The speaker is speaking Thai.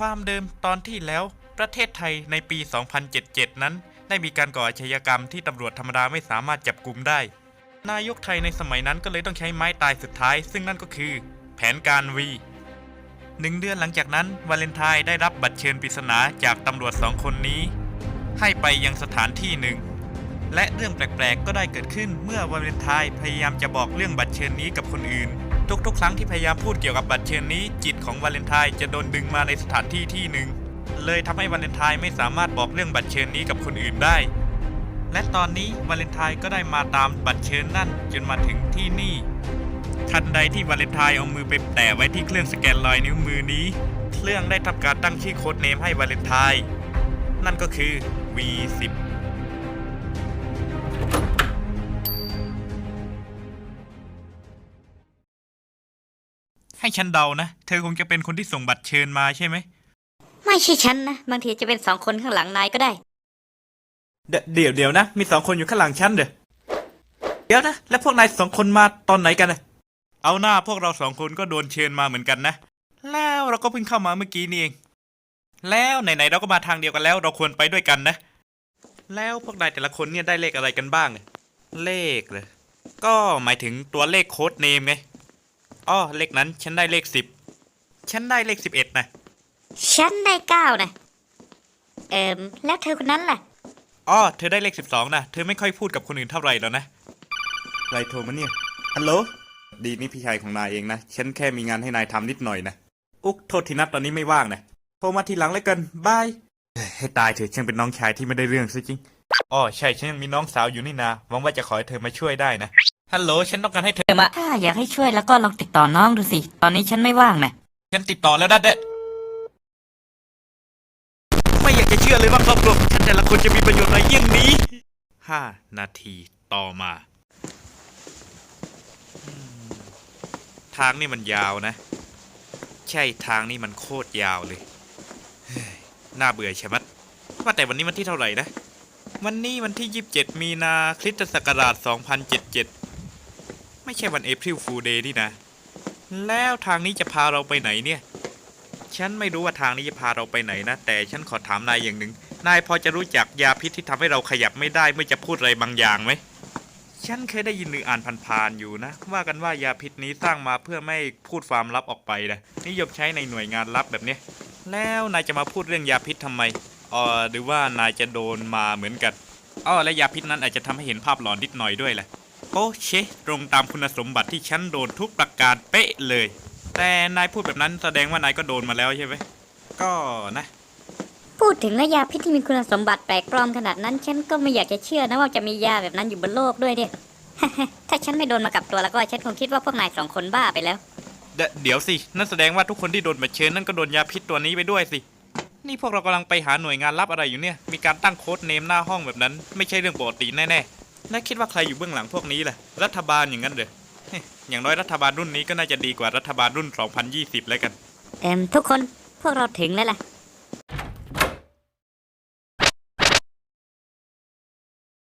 ความเดิมตอนที่แล้วประเทศไทยในปี 2077 นั้น ได้มีการก่ออาชญากรรมที่ตำรวจธรรมดาไม่สามารถจับกลุ่มได้ นายกไทยในสมัยนั้นก็เลยต้องใช้ไม้ตายสุดท้าย ซึ่งนั่นก็คือ แผนการวีหนึ่งเดือนหลังจากนั้นวาเลนไทน์ได้รับบัตรเชิญปริศนาจากตำรวจสองคนนี้ ให้ไปยังสถานที่หนึ่ง และเรื่องแปลกๆ ก็ได้เกิดขึ้นเมื่อวาเลนไทน์พยายามจะบอกเรื่องบัตรเชิญนี้กับคนอื่น ทุกๆ ครั้งที่พยายามพูดเกี่ยวกับบัตรเชิญนี้ จิตของวาเลนไทน์จะโดนดึงมาในสถานที่ที่หนึ่ง เลยทำให้วาเลนไทน์ไม่สามารถบอกเรื่องบัตรเชิญนี้กับคนอื่นได้ และตอนนี้วาเลนไทน์ก็ได้มาตามบัตรเชิญนั่นจนมาถึงที่นี่ ทันใดที่วาเลนไทน์เอามือไปแตะไว้ที่เครื่องสแกนรอยนิ้วมือนี้ เครื่องได้ทำการตั้งชื่อโค้ดเนมให้วาเลนไทน์นั่นก็คือ V10 ให้ฉันเดานะ เธอคงจะเป็นคนที่ส่งบัตรเชิญมาใช่ไหม ไม่ใช่ฉันนะ บางทีจะเป็นสองคนข้างหลังนายก็ได้ เดเดี๋ยวเดี๋ยวนะ มีสองคนอยู่ข้างหลังฉันเด้อเดี๋ยวนะ แล้วพวกนายสองคนมาตอนไหนกันนะเอาหน้าพวกเราสองคนก็โดนเชิญมาเหมือนกันนะ แล้วเราก็เพิ่งเข้ามาเมื่อกี้นี่เอง แล้วไหนๆเราก็มาทางเดียวกันแล้ว เราควรไปด้วยกันนะ แล้วพวกนายแต่ละคนเนี่ยได้เลขอะไรกันบ้างเนี่ยเลขเลย ก็หมายถึงตัวเลขโค้ดเนมไง อ้อเลขนั้น ฉันได้เลขสิบฉันได้เลขสิบเอ็ดนะฉันได้เก้านะ เอิมแล้วเธอคนนั้นล่ะ อ๋อเธอได้เลขสิบสองนะเธอไม่ค่อยพูดกับคนอื่นเท่าไหร่แล้วนะไรโทรมาเนี่ยฮัลโหลดีนี่พี่ชายของนายเองนะ ฉันแค่มีงานให้นายทำนิดหน่อยนะ อุ๊กโทษทีนัดตอนนี้ไม่ว่างนะโทรมาทีหลังแล้วกันบายเฮ้ยให้ตายเถอะฉันเป็นน้องชายที่ไม่ได้เรื่องซะจริงอ๋อใช่ฉันยังมีน้องสาวอยู่นี่นาหวังว่าจะขอให้เธอมาช่วยได้นะ ฮัลโหลฉันต้องการให้เธอ มาถ้าอยากให้ช่วยแล้วก็ลองติดต่อน้องดูสิ ตอนนี้ฉันไม่ว่างนะฉันติดต่อแล้วนะเด็ดไม่อยากจะเชื่อเลยว่าครอบครัวของฉันแต่ละคนจะมีประโยชน์อะไรเยี่ยงนี้ห้านาทีต่อมาอืมทางนี่มันยาวนะ ใช่ทางนี่มันโคตรยาวเลยเฮ้ยน่าเบื่อใช่ไหมดว่าแต่วันนี้วันที่เท่าไหร่นะ วันนี้วันที่ 27 มีนาคริสตศักราช 2077 ไม่ใช่วันเอพริลฟูเดย์นี่นะ แล้วทางนี้จะพาเราไปไหนเนี่ย ฉันไม่รู้ว่าทางนี้จะพาเราไปไหนนะ แต่ฉันขอถามนายอย่างหนึ่ง นายพอจะรู้จักยาพิษที่ทำให้เราขยับไม่ได้เมื่อจะพูดอะไรบางอย่างไหม ฉันเคยได้ยินหรืออ่านผ่านๆอยู่นะ ว่ากันว่ายาพิษนี้สร้างมาเพื่อไม่พูดความลับออกไปนะนิยมใช้ในหน่วยงานลับแบบนี้ แล้วนายจะมาพูดเรื่องยาพิษทำไมอ๋อหรือว่านายจะโดนมาเหมือนกันอ๋อและยาพิษนั้นอาจจะทำให้เห็นภาพหลอนนิดหน่อยด้วยแหละ โอเคตรงตามคุณสมบัติที่ฉันโดนทุกประการเป๊ะเลย แต่นายพูดแบบนั้นแสดงว่านายก็โดนมาแล้วใช่ไหมก็นะ พูดถึงแล้วยาพิษที่มีคุณสมบัติแปลกปลอมขนาดนั้น ฉันก็ไม่อยากจะเชื่อนะว่าจะมียาแบบนั้นอยู่บนโลกด้วยเนี่ย ถ้าฉันไม่โดนมากับตัวแล้วก็ฉันคงคิดว่าพวกนายสองคนบ้าไปแล้ว เดเดี๋ยวสิ นั่นแสดงว่าทุกคนที่โดนบัตรเชิญนั่นก็โดนยาพิษตัวนี้ไปด้วยสิ นี่พวกเรากำลังไปหาหน่วยงานลับอะไรอยู่เนี่ย มีการตั้งโค้ดเนมหน้าห้องแบบนั้น ไม่ใช่เรื่องปกติแน่ๆ และคิดว่าใครอยู่เบื้องหลังพวกนี้แหละรัฐบาลอย่างนั้นเหรอเฮ้ยอย่างน้อยรัฐบาลรุ่นนี้ก็น่าจะดีกว่ารัฐบาลรุ่น 2020 แล้วกัน เอ็มทุกคนพวกเราถึงแล้วล่ะ